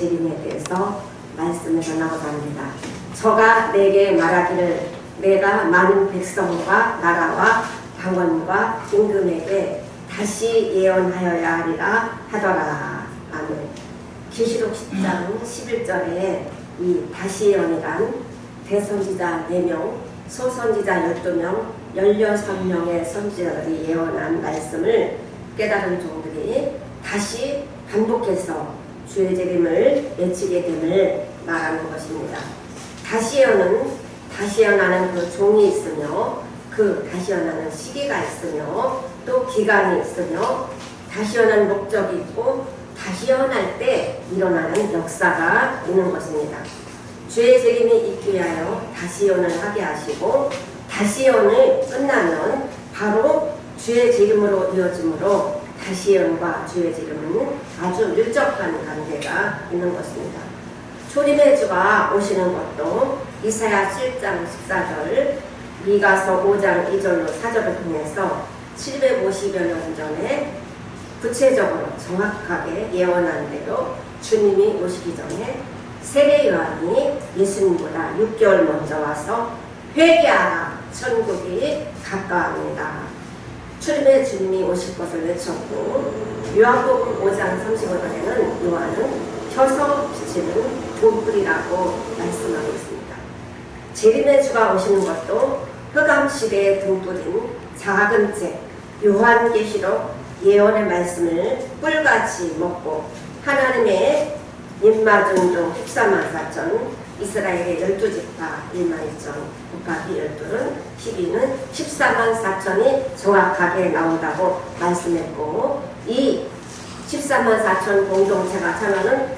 재림에 대해서 말씀을 전하고자 합니다. 저가 내게 말하기를 내가 많은 백성과 나라와 방언과 임금에게 다시 예언하여야 하리라 하더라. 아멘. 계시록 10장 11절에 이 다시 예언이란 대선지자 4명, 소선지자 12명, 16명의 선지자들이 예언한 말씀을 깨달은 종들이 다시 반복해서 주의 재림을 외치게 됨을 말하는 것입니다. 다시 예언은 다시 예언하는 그 종이 있으며 그 다시 예언하는 시기가 있으며 또 기간이 있으며 다시 예언하는 목적이 있고 다시 예언할 때 일어나는 역사가 있는 것입니다. 주의 재림이 있기 위하여 다시 예언을 하게 하시고 다시 예언을 끝나면 바로 주의 재림으로 이어지므로 다시 예언과 주의 재림은 아주 밀접한 관계가 있는 것입니다. 초림의 주가 오시는 것도 이사야 7장 14절, 미가서 5장 2절로 4절을 통해서 750여 년 전에 구체적으로 정확하게 예언한 대로 주님이 오시기 전에 세례 요한이 예수님보다 6개월 먼저 와서 회개하라 천국이 가까워합니다. 출입의 주님이 오실 것을 외쳤고 요한복음 5장 35절에는 요한은 켜서 비치는 등불이라고 말씀하고 있습니다. 재림의 주가 오시는 것도 흑암 시대의 등불인 작은 책 요한계시록 예언의 말씀을 꿀같이 먹고 하나님의 입맞은 종 14만 4천 이스라엘의 열두 지파 1만 2천 국가비 열둘은 12는 14만 4천이 정확하게 나온다고 말씀했고 이 14만 4천 공동체가 참여는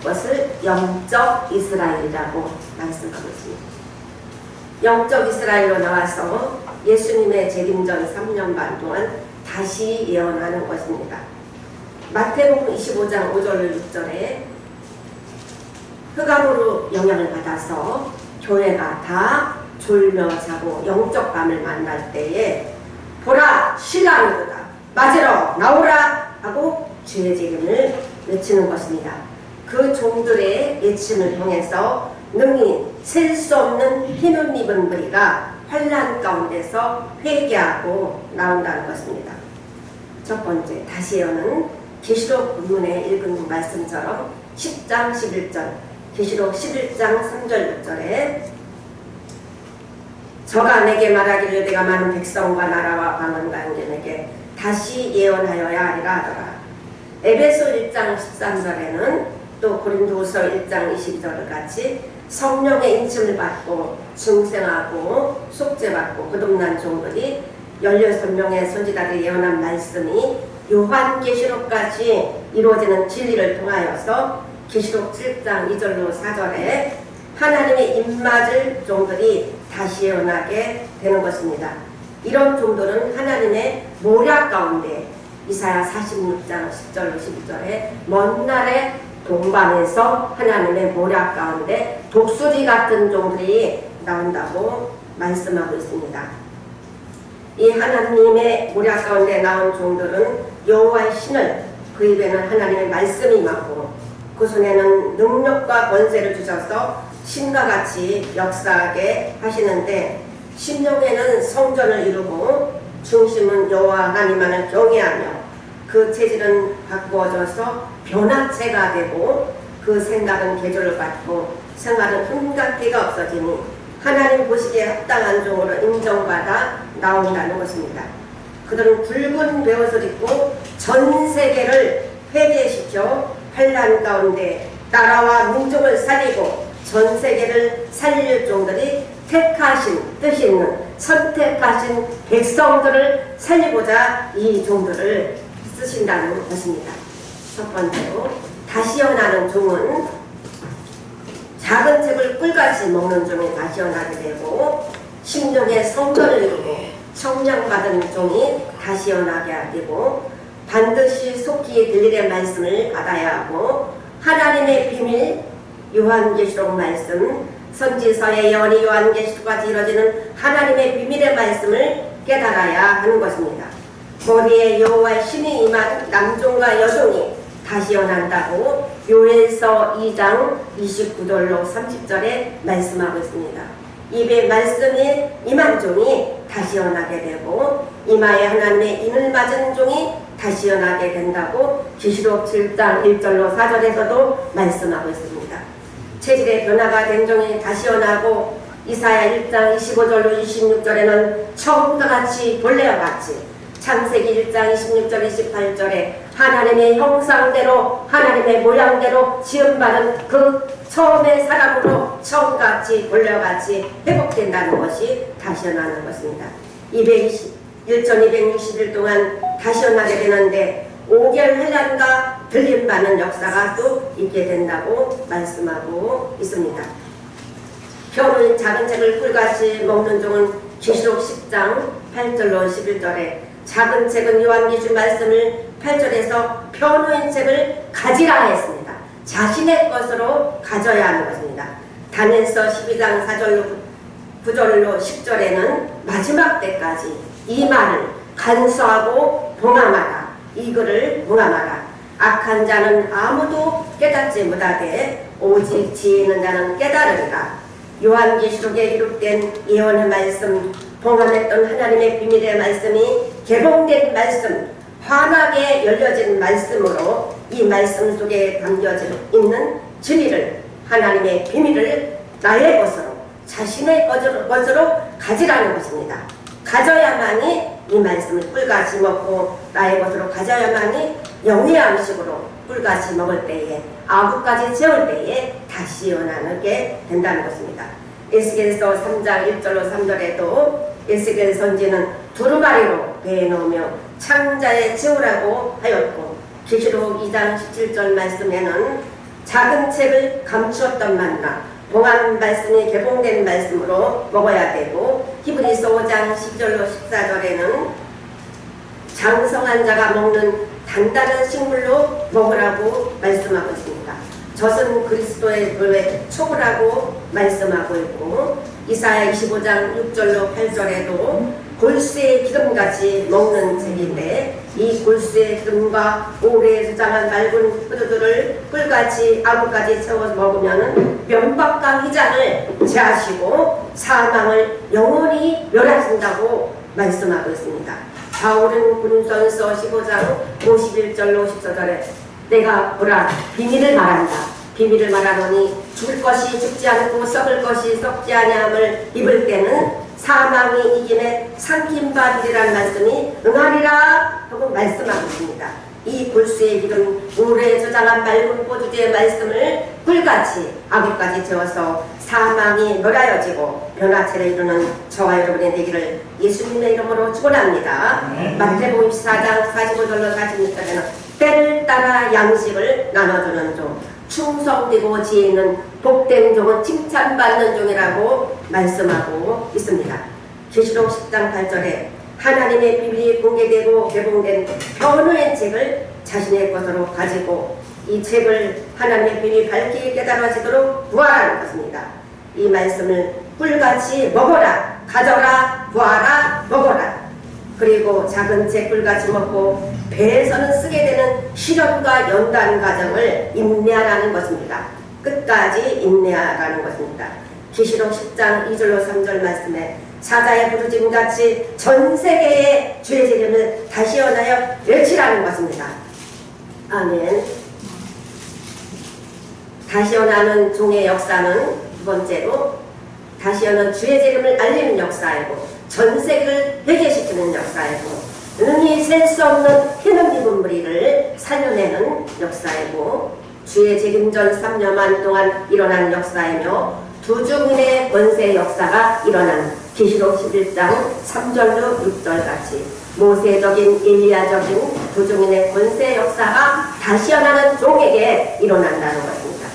이것을 영적 이스라엘이라고 말씀하고 있습니다. 영적 이스라엘로 나와서 예수님의 재림전 3년 반 동안 다시 예언하는 것입니다. 마태복음 25장 5절 6절에 흑암으로 영향을 받아서 교회가 다 졸며 자고 영적 밤을 만날 때에 보라 신랑이도다 맞으러 나오라 하고 주의 재림을 외치는 것입니다. 그 종들의 외침을 통해서 능히 셀 수 없는 흰옷 입은 무리가 환란 가운데서 회개하고 나온다는 것입니다. 첫 번째 다시 여는 계시록 본문에 읽은 말씀처럼 10장 11절 계시록 11장 3절 6절에 저가 내게 말하기를 내가 많은 백성과 나라와 방언과 인견에게 다시 예언하여야 하리라 하더라. 에베소 1장 13절에는 또 고린도서 1장 22절을 같이 성령의 인침을 받고 중생하고 속죄받고 거듭난 종들이 16명의 선지자들이 예언한 말씀이 요한계시록까지 이루어지는 진리를 통하여서 계시록 7장 2절로 4절에 하나님의 입맞을 종들이 다시 예언하게 되는 것입니다. 이런 종들은 하나님의 모략 가운데 이사야 46장 10절로 12절에 먼 날에 동방에서 하나님의 모략 가운데 독수리 같은 종들이 나온다고 말씀하고 있습니다. 이 하나님의 모략 가운데 나온 종들은 여호와의 신을 그 입에는 하나님의 말씀이 맞고 그 손에는 능력과 권세를 주셔서 신과 같이 역사하게 하시는데 심령에는 성전을 이루고 중심은 여호와 하나님만을 경외하며 그 체질은 바꾸어져서 변화체가 되고 그 생각은 계절을 갖고 생활은 흠각기가 없어지니 하나님 보시기에 합당한 종으로 인정받아 나온다는 것입니다. 그들은 붉은 베옷을 입고 전 세계를 회개시켜 환란 가운데 나라와 민족을 살리고 전 세계를 살릴 종들이 택하신 뜻 있는 선택하신 백성들을 살리고자 이 종들을 쓰신다는 것입니다. 첫 번째로 다시 연하는 종은 작은 책을 꿀같이 먹는 종이 다시 연하게 되고 심령의 성전을 이루고 청량받은 종이 다시 연하게 되고 반드시 속히 들리의 말씀을 받아야 하고 하나님의 비밀 요한계시록 말씀 선지서의 예언이 요한계시록까지 이루어지는 하나님의 비밀의 말씀을 깨달아야 하는 것입니다. 머리에 여호와의 신이 임한 남종과 여종이 다시 연한다고 요엘서 2장 29절로 30절에 말씀하고 있습니다. 입의 말씀이 임한 종이 다시 연하게 되고 이마에 하나님의 인을 맞은 종이 다시 연하게 된다고 계시록 7장 1절로 4절에서도 말씀하고 있습니다. 체질의 변화가 된 종이 다시 연하고 이사야 1장 25절로 26절에는 처음과 같이 본래와 같이 창세기 1장 26절 28절에 하나님의 형상대로 하나님의 모양대로 지음받은 그 처음의 사람으로 처음같이 본래같이 회복된다는 것이 다시 연하는 것입니다. 220, 1260일 동안 다시 연하게 되는데 5개월 회란과 들림받는 역사가 또 있게 된다고 말씀하고 있습니다. 겨울은 작은 책을 꿀같이 먹는 종은 계시록 10장 8절로 11절에 작은 책은 요한계시 말씀을 8절에서 편우인 책을 가지라 했습니다. 자신의 것으로 가져야 하는 것입니다. 다니엘서 12장 4절로 9절로 10절에는 마지막 때까지 이 말을 간수하고 봉함하라. 이 글을 봉함하라. 악한 자는 아무도 깨닫지 못하되 오직 지혜 있는 자는 깨달으리라. 요한계시록에 기록된 예언의 말씀, 봉함했던 하나님의 비밀의 말씀이 개봉된 말씀, 환하게 열려진 말씀으로 이 말씀 속에 담겨져 있는 진리를 하나님의 비밀을 나의 것으로 자신의 것으로, 것으로 가지라는 것입니다. 가져야만이 이 말씀을 꿀같이 먹고 나의 것으로 가져야만이 영의 양식으로 꿀같이 먹을 때에 아구까지 채울 때에 다시 연하게 된다는 것입니다. 에스겔서 3장 1절로 3절에도 에스겔 선지는 두루마리로 배에 넣으며 창자에 채우라고 하였고 계시록 2장 17절 말씀에는 작은 책을 감추었던 만나 봉한 말씀이 개봉된 말씀으로 먹어야 되고 히브리서 5장 10절로 14절에는 장성한 자가 먹는 단단한 식물로 먹으라고 말씀하고 있습니다. 젖은 그리스도의 교회 초보라고 말씀하고 있고 이사야 25장 6절로 8절에도 골수의 기름같이 먹는 책인데 이 골수의 기름과 오래 저장한 맑은 포도들을 꿀같이 아구까지 채워 먹으면 면박과 휘장을 제하시고 사망을 영원히 멸하신다고 말씀하고 있습니다. 바울은 군선서 15장 51절로 14절에 내가 보라 비밀을 말한다. 비밀을 말하노니 죽을 것이 죽지 않고 썩을 것이 썩지 아니함을 입을 때는 사망이 이김에 삼킨 바들이라는 말씀이 응하리라 하고 말씀하고 있습니다. 이 불수의 기름 물에 저장한 맑은 포도주의 말씀을 꿀같이 아구까지 채워서 사망이 멸하여지고 변화체를 이루는 저와 여러분의 되기를 예수님의 이름으로 축원합니다. 네. 마태복음 14장 45절로 46절에는 때를 따라 양식을 나눠주는 종 충성되고 지혜 있는 복된 종은 칭찬받는 종이라고 말씀하고 있습니다. 계시록 10장 8절에 하나님의 비밀이 공개되고 개봉된 변호의 책을 자신의 것으로 가지고 이 책을 하나님의 비밀이 밝히 깨달아지도록 구하라는 것입니다. 이 말씀을 꿀같이 먹어라, 가져라, 구하라, 먹어라. 그리고 작은 책 꿀같이 먹고 배에서는 쓰게 되는 실험과 연단 과정을 인내하라는 것입니다. 끝까지 인내하라는 것입니다. 계시록 10장 2절로 3절 말씀에 사자의 부르짖음 같이 전 세계의 주의 이름을 다시 연하여 외치라는 것입니다. 아멘. 다시 연하는 종의 역사는 두 번째로 다시 연한 주의 이름을 알리는 역사이고 전 세계를 회개시키는 역사이고 능히 셀 수 없는 희는 입은 무리를 살려내는 역사이고 주의 재림전 3년만 동안 일어난 역사이며 두 중인의 권세 역사가 일어난 계시록 11장 3절로 6절 같이 모세적인 일리아적인 두 중인의 권세 역사가 다시 일어나는 종에게 일어난다는 것입니다.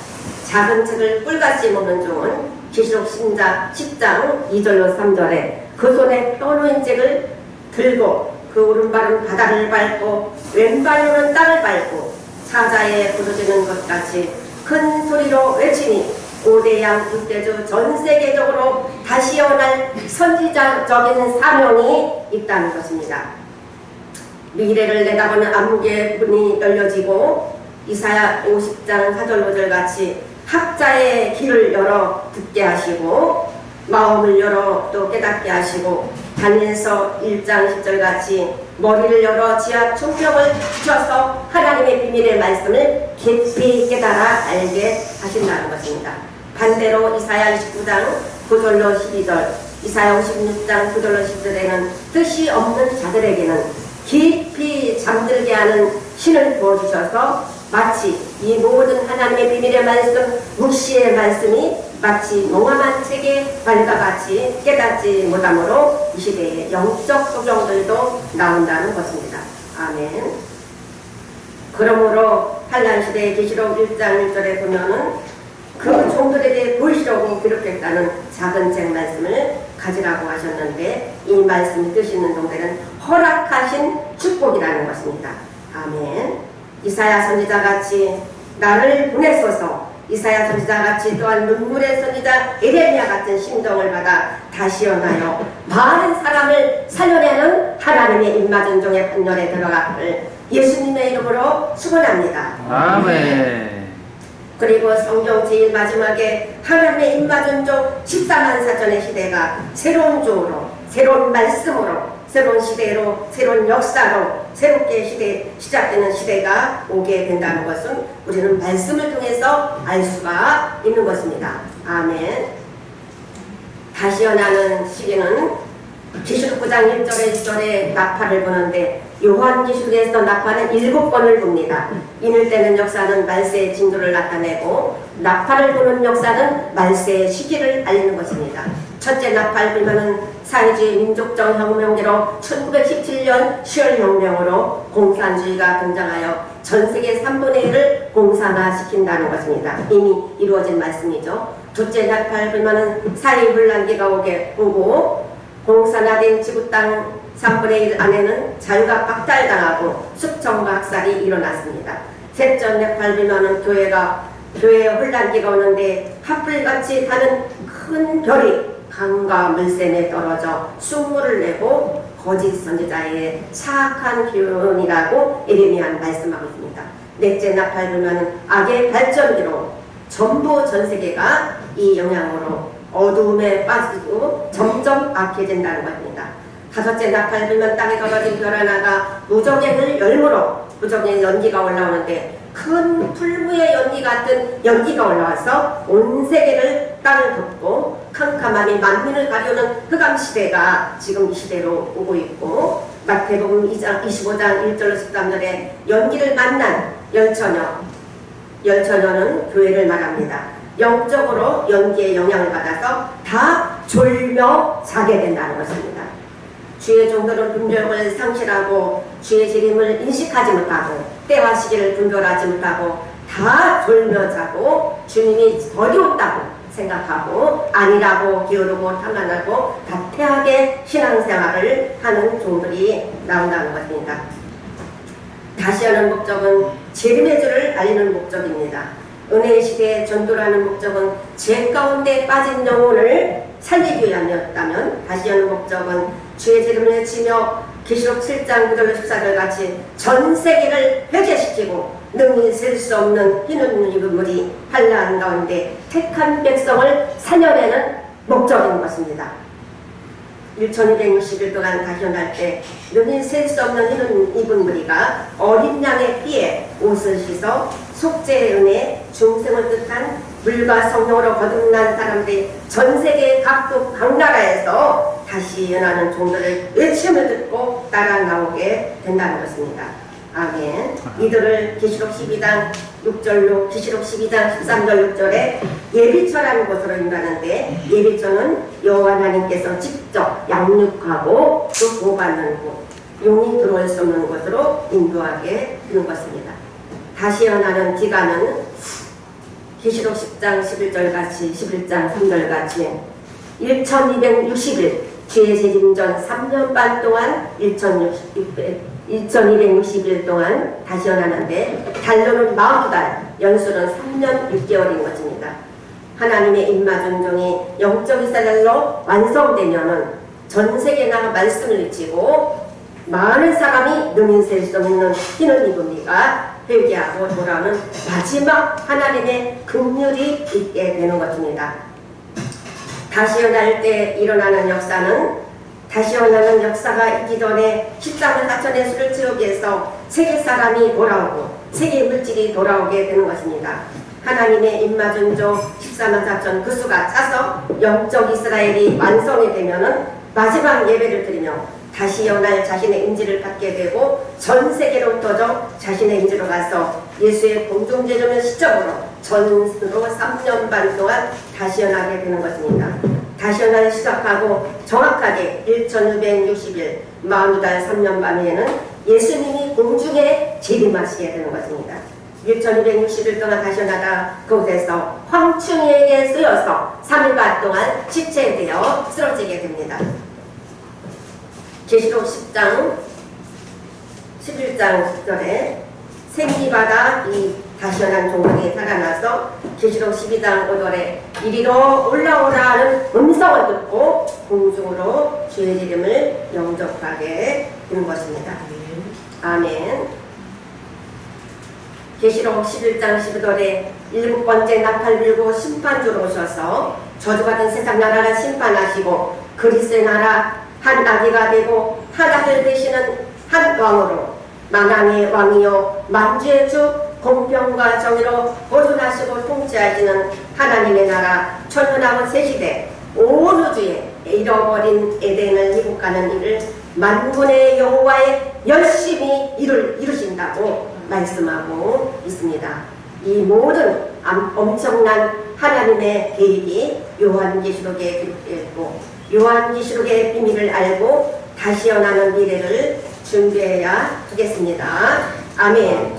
작은 책을 꿀같이 먹는 종은 신자 10장 2절로 3절에 그 손에 떠놓은 책을 들고 그 오른발은 바다를 밟고 왼발로는 땅을 밟고 사자에 부르짖는 것 같이 큰 소리로 외치니 고대양 국대주 전 세계적으로 다시 일어날 선지자적인 사명이 있다는 것입니다. 미래를 내다보는 암흑의 문이 열려지고 이사야 50장 4절 5절 같이 학자의 귀를 열어 듣게 하시고 마음을 열어 또 깨닫게 하시고 다니엘서 1장 10절 같이 머리를 열어 지하 총명을 비춰서 하나님의 비밀의 말씀을 깊이 깨달아 알게 하신다는 것입니다. 반대로 이사야 29장 9절로 12절 이사야 56장 9절로 10절에는 뜻이 없는 자들에게는 깊이 잠들게 하는 신을 부어주셔서 마치 이 모든 하나님의 비밀의 말씀, 묵시의 말씀이 마치 농함한 책의 발과 같이 깨닫지 못하므로 이 시대에 영적 소정들도 나온다는 것입니다. 아멘. 그러므로 한란 시대의 계시록 1장 1절에 보면은 그 종들에 대해 보이시려고 기록했다는 작은 책 말씀을 가지라고 하셨는데 이 말씀이 뜻 있는 종들은 허락하신 축복이라는 것입니다. 아멘. 이사야 선지자 같이 나를 보내소서 이사야 선지자 같이 또한 눈물의 선지자 에레미야 같은 심정을 받아 다시 연하여 많은 사람을 살려내는 하나님의 입맞은 종의 판결에 들어가를 예수님의 이름으로 축원합니다. 아멘. 그리고 성경 제일 마지막에 하나님의 입맞은 종 14만 사전의 시대가 새로운 종으로 새로운 말씀으로 새로운 시대로 새로운 역사로 새롭게 시대 시작되는 시대가 오게 된다는 것은 우리는 말씀을 통해서 알 수가 있는 것입니다. 아멘. 다시 연하는 시기는 기술록 9장 1절에 2절에 나팔을 보는데 요한기술에서 나팔은 일곱 번을 봅니다. 이늘 때는 역사는 말세의 진도를 나타내고 나팔을 보는 역사는 말세의 시기를 알리는 것입니다. 첫째 나팔 불면은 사회주의 민족적 혁명대로 1917년 10월 혁명으로 공산주의가 등장하여 전 세계 3분의 1을 공산화시킨다는 것입니다. 이미 이루어진 말씀이죠. 둘째 나팔 불면은 사회 혼란기가 오게 오고 공산화된 지구 땅 3분의 1 안에는 자유가 박탈당하고 숙청과 학살이 일어났습니다. 셋째 나팔 불면은 교회가 교회에 혼란기가 오는데 핫불같이 타는 큰 별이 강과 물샘에 떨어져 숭물을 내고 거짓 선지자의 사악한 기운이라고 에레미야는 말씀하고 있습니다. 넷째 나팔 불면은 악의 발전기로 전부 전 세계가 이 영향으로 어두움에 빠지고 점점 악해진다는 것입니다. 다섯째 나팔 불면 땅에 떨어진 별 하나가 무정의 열무로 무정의 연기가 올라오는데 큰 풀무의 연기 같은 연기가 올라와서 온 세계를 땅을 덮고 캄캄함이 만민을 가려는 흑암 시대가 지금 이 시대로 오고 있고 마태복음 2장 25장 1절로 13절에 연기를 만난 열처녀 열처녀는 교회를 말합니다. 영적으로 연기에 영향을 받아서 다 졸며 자게 된다는 것입니다. 주의 종들은 분별을 상실하고 주의 재림을 인식하지 못하고 때와 시기를 분별하지 못하고 다 졸며 자고 주님이 어려웠다고 생각하고 아니라고 기어르고 탐란하고 다태하게 신앙생활을 하는 종들이 나온다는 것입니다. 다시 하는 목적은 재림의 주를 알리는 목적입니다. 은혜의 시대에 전도라는 목적은 죄 가운데 빠진 영혼을 살리기 위함이었다면 다시 하는 목적은 주의 재림을 외치며 계시록 7장 9절 14절 같이 전 세계를 회개시키고 능히 셀 수 없는 흰옷 입은 물이 한란 가운데 택한 백성을 살려내는 목적인 것입니다. 1260일 동안 다현할 때 능히 셀 수 없는 흰옷 입은 무리가 어린 양의 피에 옷을 씻어 속죄의 은혜 중생을 뜻한 물과 성령으로 거듭난 사람들이 전 세계 각국 각 나라에서 다시 연하는 종들을 외침을 듣고 따라 나오게 된다는 것입니다. 아멘. 이들을 계시록 12장 6절로 계시록 12장 13절 6절에 예비처라는 곳으로 인도하는데 예비처는 여호와 하나님께서 직접 양육하고 또 보호받는 곳, 용이 들어올 수 없는 곳으로 인도하게 되는 것입니다. 다시 연하는 기간은 계시록 10장 11절 같이 11장 3절 같이 1260일 재림 전 3년 반 동안 1600 2260일 동안 다시 연하는데 달로는 40달, 연수는 3년 6개월인 것입니다. 하나님의 입맞은 종이 영적 이스라엘로 완성되면은 전 세계나 말씀을 외치고 많은 사람이 능인 셀수 없는 흰을 입은 이가 회개하고 돌아오는 마지막 하나님의 긍휼이 있게 되는 것입니다. 다시 일어날 때 일어나는 역사는 다시 일어나는 역사가 있기 전에 13만 4천의 수를 채우기 위해서 세계 사람이 돌아오고 세계 물질이 돌아오게 되는 것입니다. 하나님의 입마준조 14만 4천 그 수가 차서 영적 이스라엘이 완성이 되면은 마지막 예배를 드리며 다시 일어날 자신의 인지를 갖게 되고 전 세계로 흩어져 자신의 인지로 가서 예수의 공중제조는 시점으로 전으로 3년 반 동안 다시 일어나게 되는 것입니다. 다시 연화를 시작하고 정확하게 1260일 42달 3년 반에는 예수님이 공중에 재림하시게 되는 것입니다. 1260일 동안 다시 연하다 그곳에서 황충이에게 쓰여서 3일반 동안 지체되어 쓰러지게 됩니다. 계시록 10장 11장 10절에 생기바다 이 다시어난 종족이 살아나서 계시록 12장 5절에 이리로 올라오라는 음성을 듣고 공중으로 주의 이름을 영접하게 되는 것입니다. 아멘. 계시록 11장 12절에 일곱 번째 나팔 불고 심판주로 오셔서 저주받은 세상 나라를 심판하시고 그리스의 나라 한 나귀가 되고 하나를 되시는 한 왕으로 만왕의 왕이요 만주의 주 공평과 정의로 보존하시고 통치하시는 하나님의 나라 천년왕은 새시대 온 우주에 잃어버린 에덴을 회복하는 일을 만군의 여호와의 열심히 이룰, 이루신다고 말씀하고 있습니다. 이 모든 암- 엄청난 하나님의 계획이 요한계시록에 기록되었고 요한계시록의 비밀을 알고 다시 연하는 미래를 준비해야 하겠습니다. 아멘.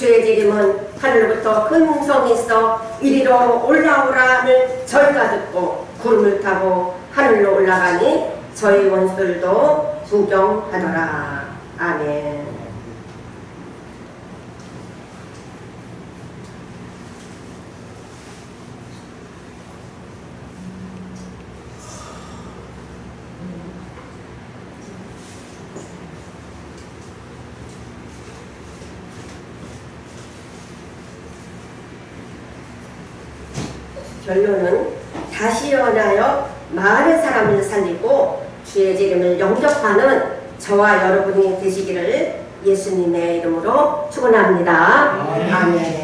주의 지름은 하늘로부터 큰 성이 있어 이리로 올라오라를 저희가 듣고 구름을 타고 하늘로 올라가니 저희 원수들도 구경하더라. 아멘. 결론은 다시 일어나여 많은 사람을 살리고 주의 이름을 영접하는 저와 여러분이 되시기를 예수님의 이름으로 축원합니다. 아멘.